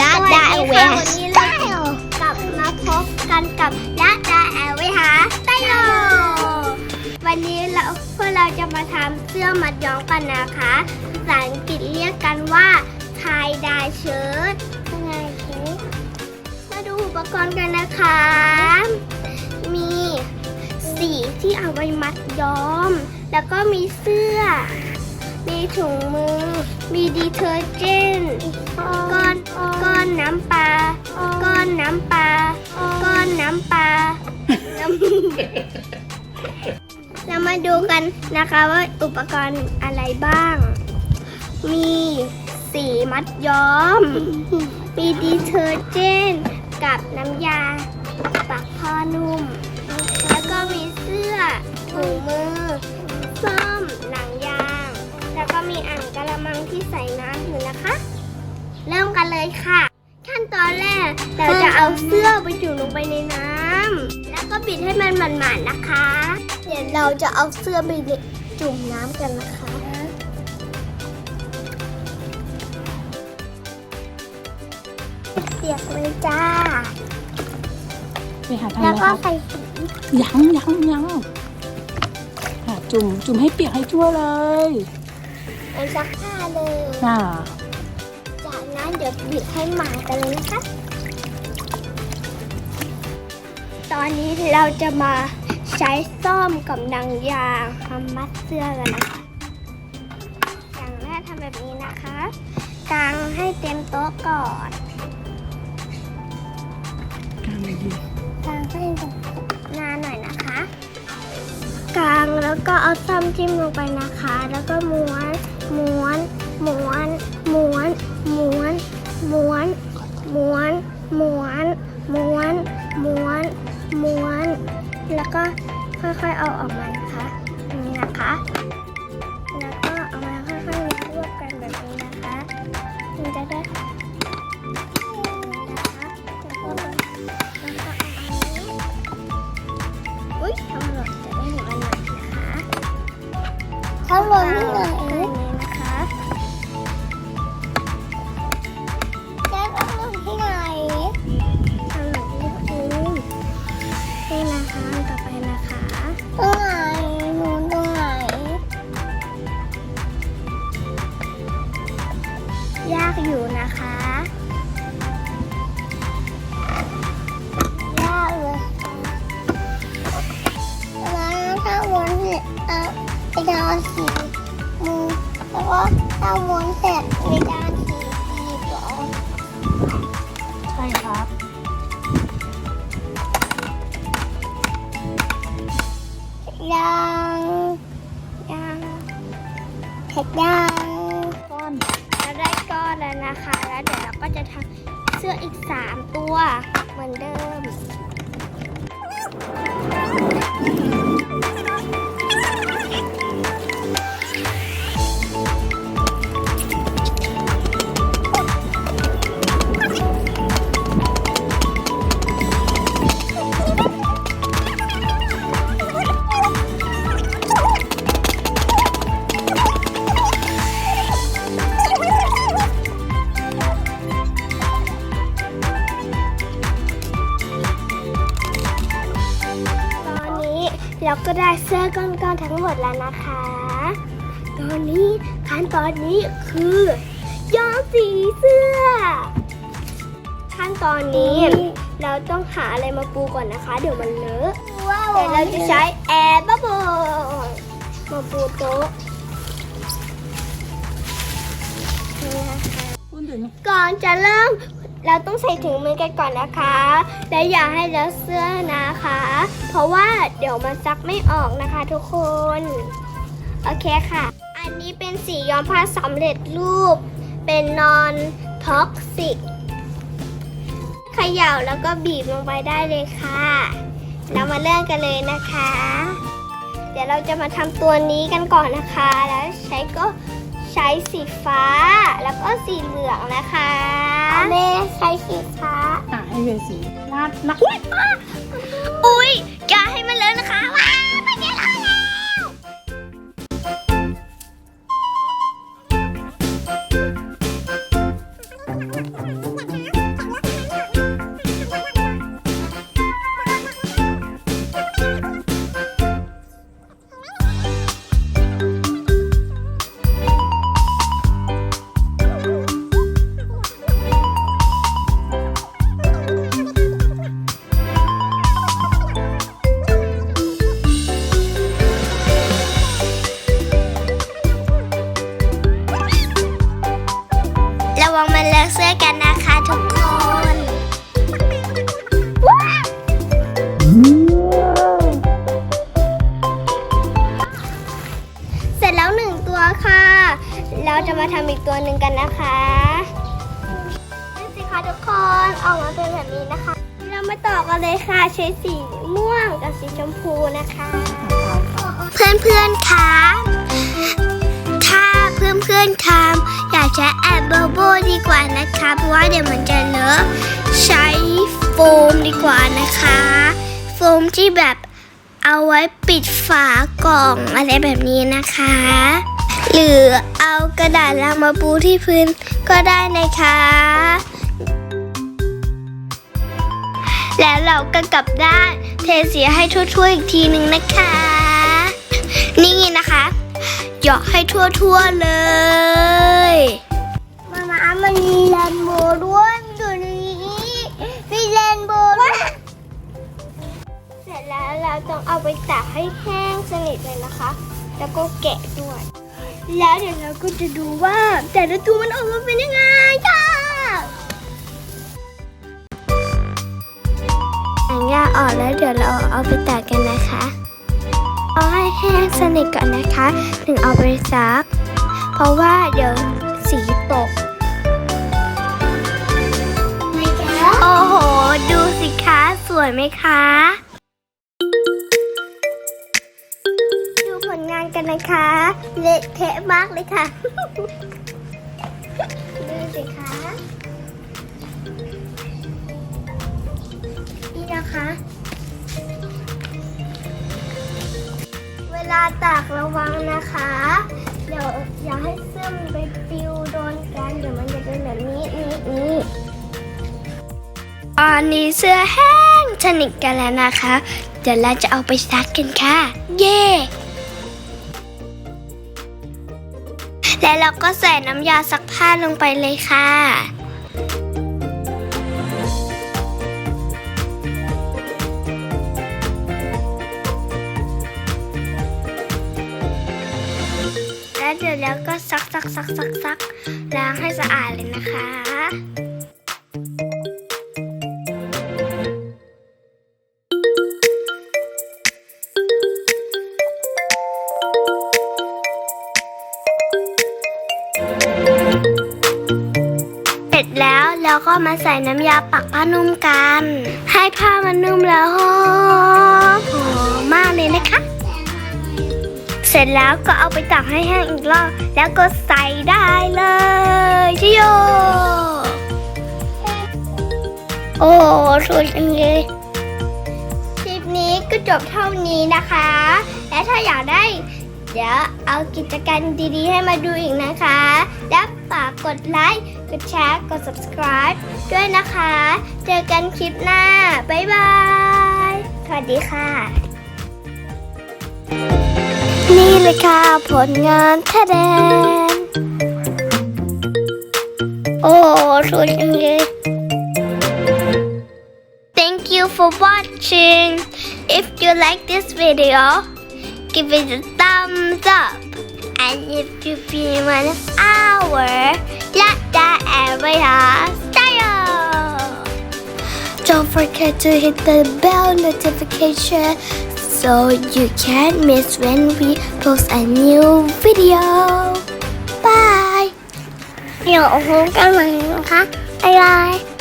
ลาดาเวสวัสดีค่ะวันนี้เรากลับมาพบกันกับละดาแอลเวหาไตโลวันนี้เราพวกเราจะมาทำเสื้อมัดย้อมกันนะคะภาษาอังกฤษเรียกกันว่าทายดาเชิ้ตยังไงชิ้มาดูอุปกรณ์กันนะคะ มีสีที่เอาไว้มัดย้อม แล้วก็มีเสื้อ มีถุงมือ มีดีเทอร์เจนก้อนก้อนน้ำปลาก้อนน้ำปลาก้อนน้ำปลาน้ำเรามาดูกันนะคะว่าอุปกรณ์อะไรบ้าง มีสีมัดย้อม มีดีเทอร์เจนกับน้ำยาปักผ้านุ่ม แล้วก็มีเสื้อถุงมือ มีอ่างกระมังที่ใส่น้ำอยู่นะคะ เริ่มกันเลยค่ะ ขั้นตอนแรกเราจะเอาเสื้อไปจุ่มลงไปในน้ำแล้วก็ปิดให้มันหมาดๆนะคะ เดี๋ยวเราจะเอาเสื้อไปจุ่มน้ำกันนะคะเปียกเลยจ้าไปหาทางแล้วแล้วก็ครับใส่ยังยังยังอะจุ่มจุ่มให้เปียกให้ทั่วเลย ในซักผ้าเลย อ่าจากนั้นเดี๋ยวบิดให้หมากันเลยนะคะ ตอนนี้เราจะมาใช้ซ่อมกับหนังยางทำมัดเสื้อกันนะคะ อย่างแรกทำแบบนี้นะคะกางให้เต็มโต๊ะก่อนกางดีกางให้นานหน่อยนะคะ กางแล้วก็เอาซ่อมจิ้มลงไปนะคะ แล้วก็ม้วน ม้วน ม้วน ม้วน ม้วน ม้วน ม้วน ม้วน ม้วน ม้วน ม้วน แล้วก็ค่อยๆเอาออกมานะคะนี้นะคะ แล้วก็เอามาค่อยๆรวบกันแบบนี้นะคะ มันจะได้นะคะแล้วก็แล้วก็เอาอันนี้อุ้ยทำหล่นได้เห็นมันหน่อย ยากอยู่นะคะยากเลยแล้วถ้าวนเสร็จเอาไปดานสีมือแล้วก็ถ้าวนเสร็จไปดา ก็ได้เสื้อก้อนๆทั้งหมดแล้วนะคะ ตอนนี้ขั้นตอนนี้คือ ย้อมสีเสื้อ ขั้นตอนนี้เราต้องหาอะไรมาปูก่อนนะคะ เดี๋ยวมันเลอะแต่เราจะใช้แอร์บับเบิ้ลมาปูโต๊ะนี่นะคะพูดถึงก่อนจะเริ่ม เราต้องใส่ถุงมือกันก่อนนะคะ และอย่าให้เลอะเสื้อนะคะ เพราะว่าเดี๋ยวมันซักไม่ออกนะคะทุกคน โอเคค่ะ อันนี้เป็นสีย้อมผ้าสำเร็จรูป เป็นนอนท็อกซิกเขย่าแล้วก็บีบลงไปได้เลยค่ะ เรามาเริ่มกันเลยนะคะ เดี๋ยวเราจะมาทำตัวนี้กันก่อนนะคะ แล้วใช้ก็ใช้สีฟ้าแล้วก็สีเหลืองนะคะ แม่ใช้สีฟ้า อะให้เวสีลาดลาดอุ๊ยอุ้ย ตัวหนึ่งกันนะคะนี่สิคะทุกคนออกมาเป็นแบบนี้นะคะ เรามาต่อกันเลยค่ะใช้สีม่วงกับสีชมพูนะคะ เพื่อนเพื่อนคะถ้าเพื่อนเพื่อนๆคะอยากจะแอบโบโบดีกว่านะคะ เพราะว่าเดี๋ยวมันจะเลอะใช้โฟมดีกว่านะคะ โฟมที่แบบเอาไว้ปิดฝากล่องอะไรแบบนี้นะคะ หรือเอากระดาษลังมาปูที่พื้นก็ได้นะคะ แล้วเราก็กลับด้านเทเสียให้ทั่วๆอีกทีหนึ่งนะคะ นี่นะคะหยาะให้ทั่วๆเลยมามามันมีแรนโบว์ด้วยดูนี้มีแรนโบว์ด้วยเสร็จแล้วเราต้องเอาไปตากให้แห้งสนิทเลยนะคะ แล้วก็แกะด้วย แล้วเดี๋ยวเราก็จะดูว่า แต่ละตัวมันออกมาเป็นยังไงค่ะหนังยาออกแล้วเดี๋ยวเราเอาไปตากกันนะคะ เอาให้แห้งสนิทก่อนนะคะถึงเอาไปซัก เพราะว่าเดี๋ยวสีตกโอ้โห ดูสิคะ สวยไหมคะ นะคะเละเทะมากเลยค่ะดูสิคะนี่นะคะ เวลาตากระวังนะคะ เดี๋ยวอย่าให้เสื้อมันไปปิวโดนกันเดี๋ยวมันจะเป็นแบบนี้นี้นี้อันนี้เสื้อแห้งสนิทกันแล้วนะคะ เดี๋ยวเราจะเอาไปซักกันค่ะ เย่ แล้วเราก็ใส่น้ำยาซักผ้าลงไปเลยค่ะ แล้วเดี๋ยวเราก็ซักซักซักซักซักล้างให้สะอาดเลยนะคะ ก็มาใส่น้ำยาปักผ้านุ่มกัน ให้ผ้ามันนุ่มแล้วหอมหอมมากเลยนะคะ เสร็จแล้วก็เอาไปตากให้แห้งอีกรอบแล้วก็ใส่ได้เลยชิโยโอ้สวยจังเลยคลิปนี้ก็จบเท่านี้นะคะ และถ้าอยากได้ เดี๋ยวเอากิจกรรมดีๆ ให้มาดูอีกนะคะและ ฝากกดไลค์ กดแชร์ กด subscribe ด้วยนะคะ เจอกันคลิปหน้า บ๊ายบาย สวัสดีค่ะ นี่เลยค่ะผลงานแท้แดนโอ้สวยจังเลย Thank you for watching. If you like this video, give it a thumbs up. And if you feel one of our let that area style. Don't forget to hit the bell notification so you can't miss when we post a new video. Bye. เดี๋ยวพบกันใหม่นะคะบ๊ายบาย